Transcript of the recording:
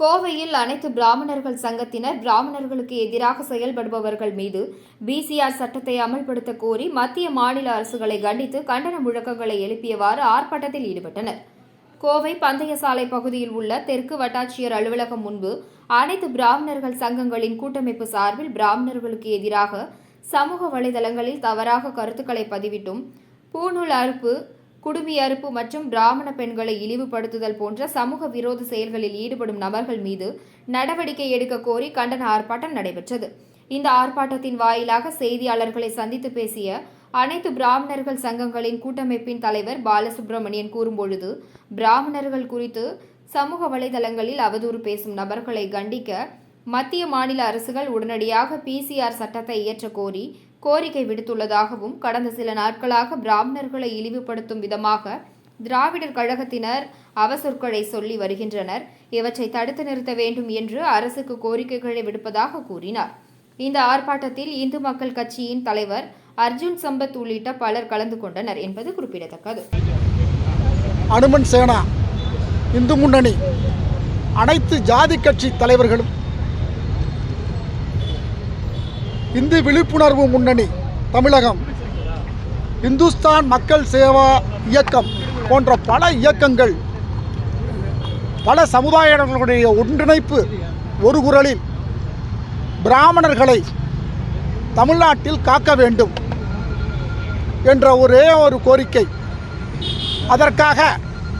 கோவையில் அனைத்து பிராமணர்கள் சங்கத்தினர் பிராமணர்களுக்கு எதிராக செயல்படுபவர்கள் மீது பிசிஆர் சட்டத்தை அமல்படுத்த கோரி மத்திய மாநில அரசுகளை கண்டித்து கண்டன முழக்கங்களை எழுப்பியவாறு ஆர்ப்பாட்டத்தில் ஈடுபட்டனர். கோவை பந்தயசாலை பகுதியில் உள்ள தெற்கு வட்டாட்சியர் அலுவலகம் முன்பு அனைத்து பிராமணர்கள் சங்கங்களின் கூட்டமைப்பு சார்பில் பிராமணர்களுக்கு எதிராக சமூக வலைதளங்களில் தவறாக கருத்துக்களை பதிவிட்டும் பூநூல் அறுப்பு குடுமி அறுப்பு மற்றும் பிராமண பெண்களை இழிவுபடுத்துதல் போன்ற சமூக விரோத செயல்களில் ஈடுபடும் நபர்கள் மீது நடவடிக்கை எடுக்க கோரி கண்டன ஆர்ப்பாட்டம் நடைபெற்றது. இந்த ஆர்ப்பாட்டத்தின் வாயிலாக செய்தியாளர்களை சந்தித்து பேசிய அனைத்து பிராமணர்கள் சங்கங்களின் கூட்டமைப்பின் தலைவர் பாலசுப்ரமணியன் கூறும்பொழுது பிராமணர்கள் குறித்து சமூக வலைதளங்களில் அவதூறு பேசும் நபர்களை கண்டிக்க மத்திய மாநில அரசுகள் உடனடியாக பிசிஆர் சட்டத்தை இயற்ற கோரி கோரிக்கை விடுத்துள்ளதாகவும் கடந்த சில நாட்களாக பிராமணர்களை இழிவுபடுத்தும் விதமாக திராவிடர் கழகத்தினர் அவசொற்களை சொல்லி வருகின்றனர். இவற்றை தடுத்து நிறுத்த வேண்டும் என்று அரசுக்கு கோரிக்கைகளை விடுப்பதாக கூறினார். இந்த ஆர்ப்பாட்டத்தில் இந்து மக்கள் கட்சியின் தலைவர் அர்ஜுன் சம்பத் உள்ளிட்ட பலர் கலந்து கொண்டனர் என்பது குறிப்பிடத்தக்கது. அனுமன் சேனா இந்து முன்னணி அனைத்து ஜாதி கட்சி தலைவர்களும் இந்து விழிப்புணர்வு முன்னணி தமிழகம் இந்துஸ்தான் மக்கள் சேவா இயக்கம் போன்ற பல இயக்கங்கள் பல சமுதாயங்களுடைய ஒன்றிணைப்பு ஒரு குரலில் பிராமணர்களை தமிழ்நாட்டில் காக்க வேண்டும் என்ற ஒரே ஒரு கோரிக்கை. அதற்காக